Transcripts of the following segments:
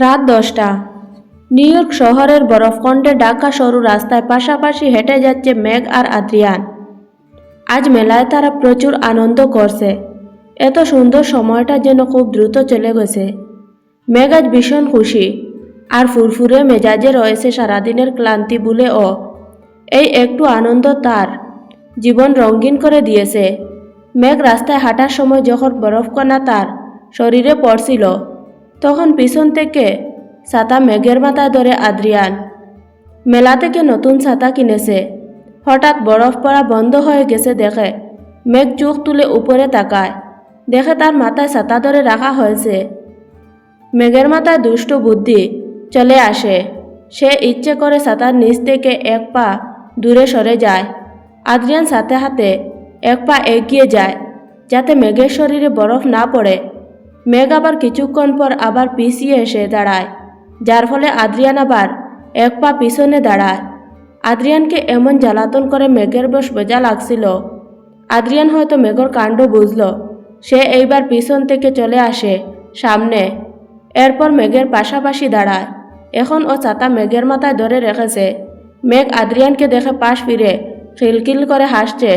রাত দশটা। New York শহরের বরফকণ্ডে ঢাকা সরু রাস্তায় পাশাপাশি হেঁটে যাচ্ছে মেঘ আর আদ্রিয়ান। আজ মেলায় তারা প্রচুর আনন্দ করছে। এত সুন্দর সময়টা যেন খুব দ্রুত চলে গেছে। মেঘ আজ ভীষণ খুশি আর ফুরফুরে মেজাজে রয়েছে সারাদিনের ক্লান্তি বলে ও এই একটু আনন্দ তার। জীবন রঙিন করে দিয়েছে। মেঘ রাস্তায় হাঁটার সময় যখন বরফকণা তার শরীরে পড়ছিল তখন পিছন থেকে ছাতা মেঘের মাথায় ধরে আদ্রিয়ান। মেলা থেকে নতুন ছাতা কিনেছে। হঠাৎ বরফ পড়া বন্ধ হয়ে গেছে দেখে। মেঘ চোখ তুলে উপরে তাকায়। দেখে তার মাথায় ছাতা ধরে রাখা হয়েছে মেঘের মাথায় দুষ্ট বুদ্ধি চলে আসে। সে ইচ্ছে করে ছাতার নিচ থেকে এক পা দূরে সরে যায়। আদ্রিয়ান সাথে হাতে এক পা এগিয়ে যায়, যাতে মেঘের শরীরে বরফ না পড়ে মেঘ আবার কিছুক্ষণ পর আবার পিছিয়ে এসে দাঁড়ায়, যার ফলে আদ্রিয়ান আবার এক পা পিছনে দাঁড়ায়। আদ্রিয়ানকে এমন জ্বালাতন করে মেঘের বস বোঝা লাগছিল। আদ্রিয়ান হয়তো মেঘর কাণ্ড বুঝল। সে এইবার পিছন থেকে চলে আসে, সামনে। এরপর মেঘের পাশাপাশি দাঁড়ায়। এখন ও ছাতা মেঘের মাথায় ধরে রেখেছে। মেঘ আদ্রিয়ানকে দেখে পাশ ফিরে খিলখিল করে হাসছে।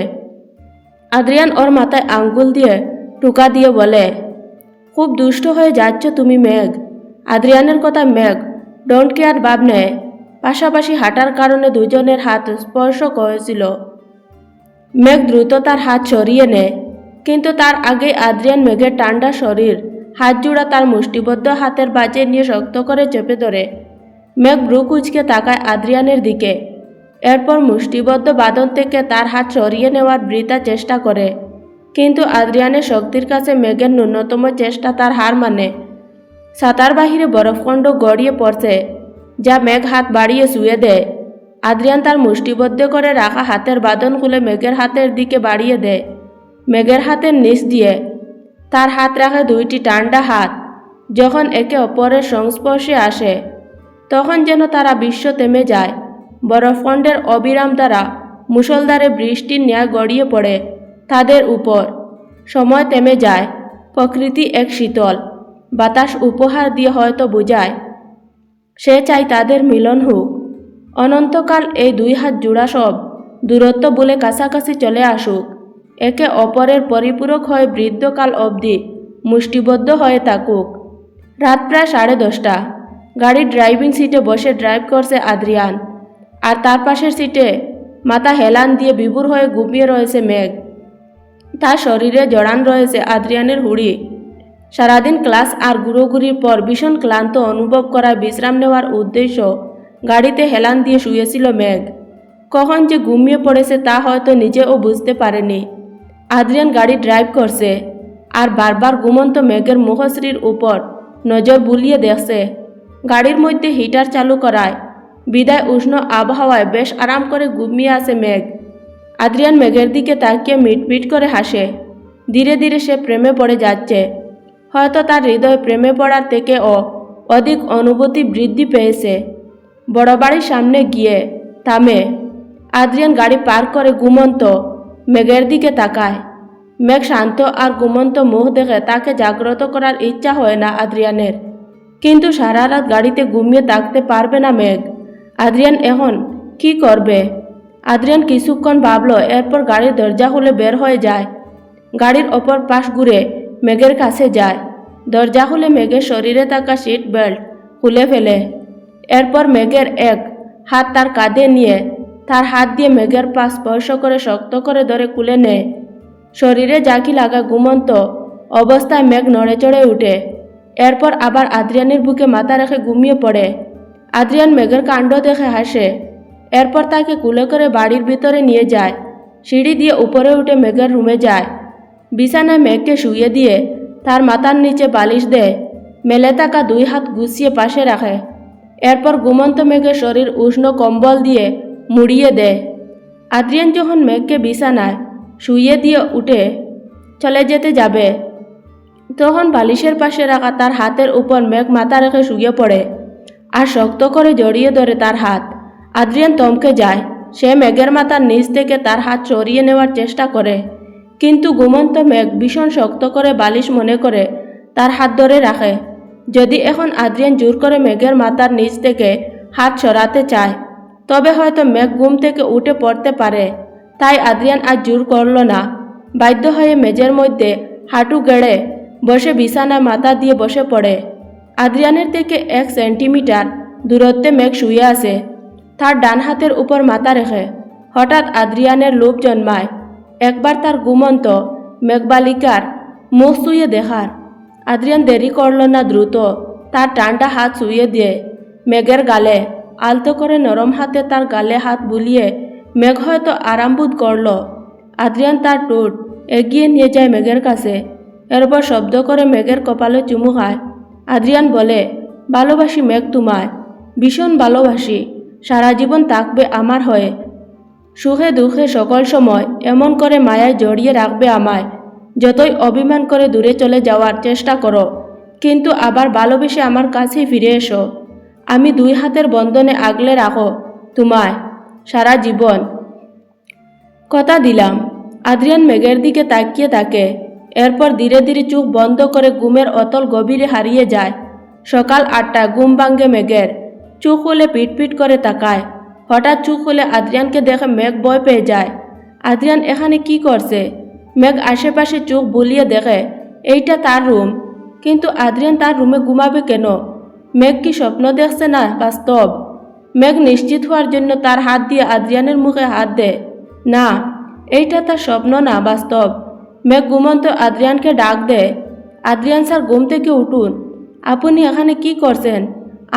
আদ্রিয়ান ওর মাথায় আঙ্গুল দিয়ে টুকা দিয়ে বলে খুব দুষ্ট হয়ে যাচ্ছ তুমি মেঘ। আদ্রিয়ানের কথা মেঘ ডোন্ট কেয়ার ভাব নেয়। পাশাপাশি হাঁটার কারণে দুজনের হাত স্পর্শ করেছিল। মেঘ দ্রুত তার হাত সরিয়ে নেয়, কিন্তু তার আগে আদ্রিয়ান মেঘের ঠান্ডা শরীর, হাত জোড়া তার মুষ্টিবদ্ধ হাতের বাজে নিয়ে শক্ত করে চেপে ধরে। মেঘ ব্রু কুচকে তাকায় আদ্রিয়ানের দিকে। এরপর মুষ্টিবদ্ধ বাদন থেকে তার হাত সরিয়ে নেওয়ার বৃথা চেষ্টা করে। কিন্তু আদ্রিয়ানের শক্তির কাছে মেঘের ন্যূনতম চেষ্টা তার হার মানে। সাতার বাহিরে বরফখণ্ড গড়িয়ে পড়ছে, যা মেঘ হাত বাড়িয়ে শুয়ে দেয়। আদ্রিয়ান তার মুষ্টিবদ্ধ করে রাখা হাতের বাঁধন খুলে মেঘের হাতের দিকে বাড়িয়ে দেয়। মেঘের হাতের নিচ দিয়ে তার হাত রাখে দুইটি টান্ডা হাত, যখন একে অপরের সংস্পর্শে আসে, তখন যেন তারা বিশ্ব থেমে যায়। বরফখণ্ডের অবিরাম দ্বারা মুষলধারে বৃষ্টির ন্যায় গড়িয়ে পড়ে। তাদের উপর। সময় থেমে যায়, প্রকৃতি এক শীতল। বাতাস উপহার দিয়ে হয়তো বোঝায়, সে চাই তাদের মিলন হোক। অনন্তকাল এই দুই হাত জোড়া সব দূরত্ব বলে কাছাকাছি চলে আসুক। একে অপরের পরিপূরক হয়ে বৃদ্ধকাল অবধি, মুষ্টিবদ্ধ হয়ে থাকুক। রাত প্রায় সাড়ে দশটা। গাড়ির ড্রাইভিং সিটে বসে ড্রাইভ করছে আদ্রিয়ান। আর তার পাশের সিটে মাথা হেলান দিয়ে বিভুর হয়ে ঘুমিয়ে রয়েছে মেঘ। তার শরীরে জড়ান রয়েছে আদ্রিয়ানের হুড়ি। সারাদিন ক্লাস আর গুঁড়োগুড়ির পর ভীষণ ক্লান্ত অনুভব করায় বিশ্রাম নেওয়ার উদ্দেশ্য, গাড়িতে হেলান দিয়ে শুয়েছিল মেঘ। কখন যে ঘুমিয়ে পড়েছে তা হয়তো নিজেও বুঝতে পারেনি। আদ্রিয়ান গাড়ি ড্রাইভ করছে আর বারবার ঘুমন্ত মেঘের মুখশ্রীর উপর নজর বুলিয়ে দেখছে। গাড়ির মধ্যে হিটার চালু করায় বিদায় উষ্ণ আবহাওয়ায় বেশ আরাম করে ঘুমিয়ে আসে মেঘ। আদ্রিয়ান মেঘের দিকে তাকিয়ে মিটমিট করে হাসে। ধীরে ধীরে সে প্রেমে পড়ে যাচ্ছে। হয়তো তার হৃদয় প্রেমে পড়ার থেকেও অধিক অনুভূতি বৃদ্ধি পেয়েছে। বড় বাড়ির সামনে গিয়ে থামে। আদ্রিয়ান গাড়ি পার করে ঘুমন্ত মেঘের দিকে তাকায়। মেঘ শান্ত আর ঘুমন্ত মুখ দেখে তাকে জাগ্রত করার ইচ্ছা হয় না আদ্রিয়ানের। কিন্তু সারা রাত গাড়িতে ঘুমিয়ে থাকতে পারবে না মেঘ। আদ্রিয়ান এখন কি করবে? আদ্রিয়ান কিছুক্ষণ ভাবলো, এরপর গাড়ির দরজা খুলে বের হয়ে যায়। গাড়ির অপর পাশ ঘুরে মেঘের কাছে যায়। দরজা খুলে মেঘের শরীরে থাকা সিট বেল্ট খুলে ফেলে। এরপর মেঘের এক হাত তার কাঁধে নিয়ে, তার হাত দিয়ে মেঘের পা স্পর্শ করে শক্ত করে ধরে খুলে নেয়। শরীরে জাকি লাগা ঘুমন্ত অবস্থায় মেঘ নড়ে চড়ে উঠে। এরপর আবার আদ্রিয়ানের বুকে মাথা রেখে ঘুমিয়ে পড়ে। আদ্রিয়ান মেঘের কাণ্ড দেখে হাসে। এরপর তাকে কুলে করে বাড়ির ভিতরে নিয়ে যায়। সিঁড়ি দিয়ে উপরে উঠে মেঘের রুমে যায়। বিছানায় মেঘকে শুয়ে দিয়ে তার মাথার নিচে বালিশ দেয়। মেলে থাকা দুই হাত গুছিয়ে পাশে রাখে। এরপর ঘুমন্ত মেঘের শরীর উষ্ণ কম্বল দিয়ে মুড়িয়ে দেয়। আদ্রিয়ান যখন মেঘকে বিছানায় শুইয়ে দিয়ে উঠে চলে যেতে যাবে, তখন বালিশের পাশে রাখা তার হাতের উপর মেঘ মাথা রেখে শুয়ে পড়ে আর শক্ত করে জড়িয়ে ধরে তার হাত। আদ্রিয়ান তমকে যায়। সে মেঘের মাথার নিচ থেকে তার হাত সরিয়ে নেওয়ার চেষ্টা করে। কিন্তু ঘুমন্ত মেঘ ভীষণ শক্ত করে বালিশ মনে করে, তার হাত ধরে রাখে। যদি এখন আদ্রিয়ান জোর করে মেঘের মাথার নিচ থেকে হাত সরাতে চায়, তবে হয়তো মেঘ ঘুম থেকে উঠে পড়তে পারে। তাই আদ্রিয়ান আর জোর করল না। বাধ্য হয়ে মেঝের মধ্যে হাঁটু গেড়ে বসে বিছানায় মাথা দিয়ে বসে পড়ে। আদ্রিয়ানের থেকে এক সেন্টিমিটার দূরত্বে মেঘ শুয়ে আছে। তার ডান হাতের উপর মাথা রেখে হঠাৎ আদ্রিয়ানের লোভ জন্মায়। একবার তার ঘুমন্ত মেঘবালিকার মুখ শুয়ে দেখার। আদ্রিয়ান দেরি করল না দ্রুত। তার টানটা হাত শুয়ে দিয়ে মেঘের গালে আলতো করে নরম হাতে তার গালে হাত বুলিয়ে মেঘ হয়তো আরাম বোধ করল। আদ্রিয়ান তার টুট এগিয়ে নিয়ে যায় মেঘের কাছে। এরপর শব্দ করে মেঘের কপালে চুমু খায়। আদ্রিয়ান বলে, ভালোবাসি মেঘ তোমায়, ভীষণ ভালোবাসি। সারা জীবন থাকবে আমার হয়ে। সুখে দুঃখে সকল সময় এমন করে মায়ায় জড়িয়ে রাখবে আমায়। যতই অভিমান করে দূরে চলে যাওয়ার চেষ্টা করো, কিন্তু আবার ভালোবেসে আমার কাছেই ফিরে এসো। আমি দুই হাতের বন্ধনে আগলে রাখো তোমায়, সারা জীবন। কথা দিলাম। আদ্রিয়ান মেঘের দিকে তাকিয়ে থাকে। এরপর ধীরে ধীরে চোখ বন্ধ করে ঘুমের অতল গভীরে হারিয়ে যায়। সকাল আটটা ঘুম ভাঙ্গে মেঘের। চোখ খুলে পিটপিট করে তাকায়। হঠাৎ চোখ হলে আদ্রিয়ানকে দেখে মেঘ ভয় পেয়ে যায়। আদ্রিয়ান এখানে কি করছে? মেঘ আশেপাশে চোখ বুলিয়ে দেখে, এইটা তার রুম। কিন্তু আদ্রিয়ান তার রুমে ঘুমাবে কেন? মেঘ কি স্বপ্ন দেখছে না বাস্তব? মেঘ নিশ্চিত হওয়ার জন্য তার হাত দিয়ে আদ্রিয়ানের মুখে হাত দেয় না, এইটা তার স্বপ্ন না বাস্তব। মেঘ ঘুমন্ত আদ্রিয়ানকে ডাক দেয় আদ্রিয়ান স্যার, ঘুম থেকে উঠুন। আপনি এখানে কি করছেন?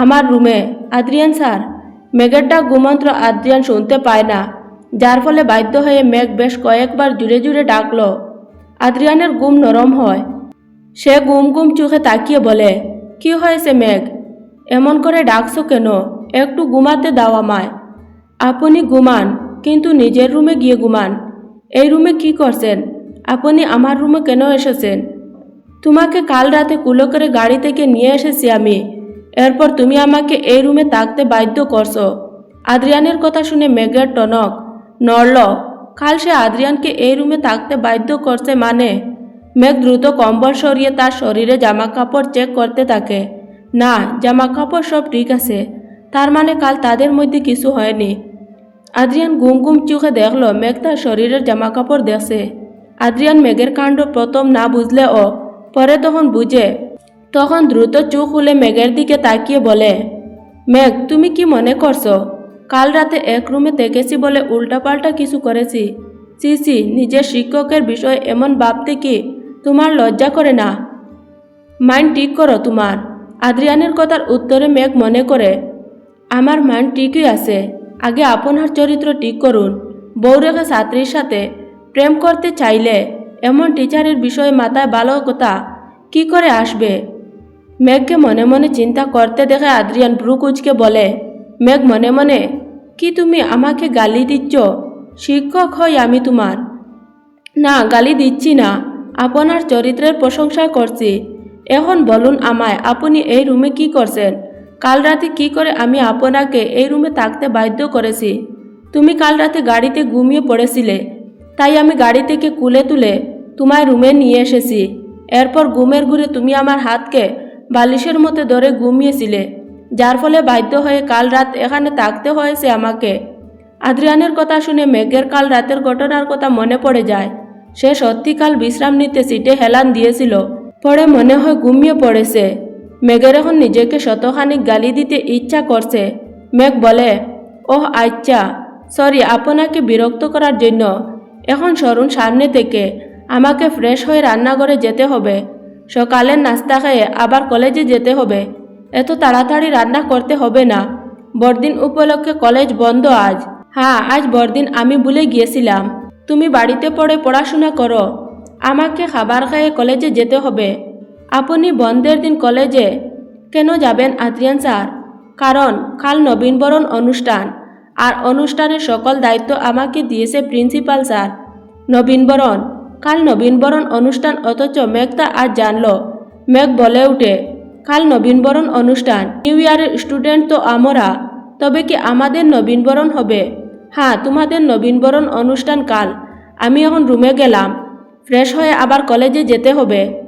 আমার রুমে। আদ্রিয়ান স্যার মেঘের ডাক ঘুমন্ত আদ্রিয়ান শুনতে পায় না, যার ফলে বাধ্য হয়ে মেঘ বেশ কয়েকবার জুড়ে জুড়ে ডাকলো। আদ্রিয়ানের গুম নরম হয়। সে গুম গুম চোখে তাকিয়ে বলে, কি হয়েছে মেঘ? এমন করে ডাকছো কেন? একটু ঘুমাতে দাও আমায়। আপনি ঘুমান, কিন্তু নিজের রুমে গিয়ে ঘুমান। এই রুমে কি করছেন? আপনি আমার রুমে কেন এসেছেন? তোমাকে কাল রাতে কুলো করে গাড়ি থেকে নিয়ে এসেছি আমি। এরপর তুমি আমাকে এই রুমে থাকতে বাধ্য করছ। আদ্রিয়ানের কথা শুনে মেঘের টনক নড়ল। কাল সে আদ্রিয়ানকে এই রুমে থাকতে বাধ্য করছে মানে? মেঘ দ্রুত কম্বল সরিয়ে তার শরীরে জামা কাপড় চেক করতে থাকে। না জামা কাপড় সব ঠিক আছে। তার মানে কাল তাদের মধ্যে কিছু হয়নি। আদ্রিয়ান গুম গুম চোখে দেখল মেঘ তার শরীরের জামা কাপড় দেখছে। আদ্রিয়ান মেঘের কাণ্ড প্রথম না বুঝলেও পরে তখন বুঝে তখন দ্রুত চোখ খুলে মেঘের দিকে তাকিয়ে বলে, মেঘ, তুমি কি মনে করছ? কাল রাতে এক রুমে থেকেছি বলে উল্টাপাল্টা কিছু করেছি। সি সি নিজের শিক্ষকের বিষয়ে এমন ভাবতে কি তোমার লজ্জা করে না? মাইন্ড ঠিক করো তোমার, আদ্রিয়ানের কথার উত্তরে মেঘ মনে করে। আমার মাইন্ড ঠিকই আছে, আগে আপনার চরিত্র ঠিক করুন বৌরেখা ছাত্রীর সাথে প্রেম করতে চাইলে এমন টিচারের বিষয়ে মাথায় ভালো কথা কি করে আসবে? মেঘকে মনে মনে চিন্তা করতে দেখে আদ্রিয়ান ভ্রুকুচকে বলে, মেঘ, মনে মনে, কি তুমি আমাকে গালি দিচ্ছ? শিক্ষক হই আমি তোমার। না, গালি দিচ্ছি না। আপনার চরিত্রের প্রশংসা করছি। এখন বলুন আমায়, আপনি এই রুমে কি করছেন? কাল রাতে কি করে আমি আপনাকে এই রুমে থাকতে বাধ্য করেছি? তুমি কাল রাতে গাড়িতে ঘুমিয়ে পড়েছিলে। তাই আমি গাড়ি থেকে কুলে তুলে তোমায় রুমে নিয়ে এসেছি। এরপর ঘুমের ঘুরে তুমি আমার হাতকে বালিশের মতো ধরে ঘুমিয়েছিলে, যার ফলে বাধ্য হয়ে কাল রাত এখানে থাকতে হয়েছে আমাকে। আদ্রিয়ানের কথা শুনে মেঘের কাল রাতের ঘটনার কথা মনে পড়ে যায়। সে সত্যিকাল বিশ্রাম নিতে সিটে হেলান দিয়েছিল, পরে মনে হয় ঘুমিয়ে পড়েছে। মেঘের এখন নিজেকে শতখানিক গালি দিতে ইচ্ছা করছে। মেঘ বলে, ওহ আচ্ছা সরি, আপনাকে বিরক্ত করার জন্য। এখন সরুন সামনে থেকে, আমাকে ফ্রেশ হয়ে রান্নাঘরে যেতে হবে। সকালের নাস্তা খেয়ে আবার কলেজে যেতে হবে। এত তাড়াতাড়ি রান্না করতে হবে না। বড়দিন উপলক্ষে কলেজ বন্ধ আজ। হ্যাঁ আজ বড়দিন আমি ভুলে গিয়েছিলাম। তুমি বাড়িতে পড়ে পড়াশোনা করো। আমাকে খাবার খেয়ে কলেজে যেতে হবে। আপনি বন্ধের দিন কলেজে কেন যাবেন আদ্রিয়ান স্যার? কারণ কাল নবীনবরণ অনুষ্ঠান। আর অনুষ্ঠানের সকল দায়িত্ব আমাকে দিয়েছে প্রিন্সিপাল স্যার। নবীনবরণ কাল নবীনবরণ অনুষ্ঠান অথচ মেঘতা আজ জানল, মেঘ বলে উঠে। কাল নবীনবরণ অনুষ্ঠান। নিউ ইয়ারের স্টুডেন্ট তো আমরা। তবে কি আমাদের নবীনবরণ হবে? হ্যাঁ তোমাদের নবীনবরণ অনুষ্ঠান কাল। আমি এখন রুমে গেলাম। ফ্রেশ হয়ে আবার কলেজে যেতে হবে।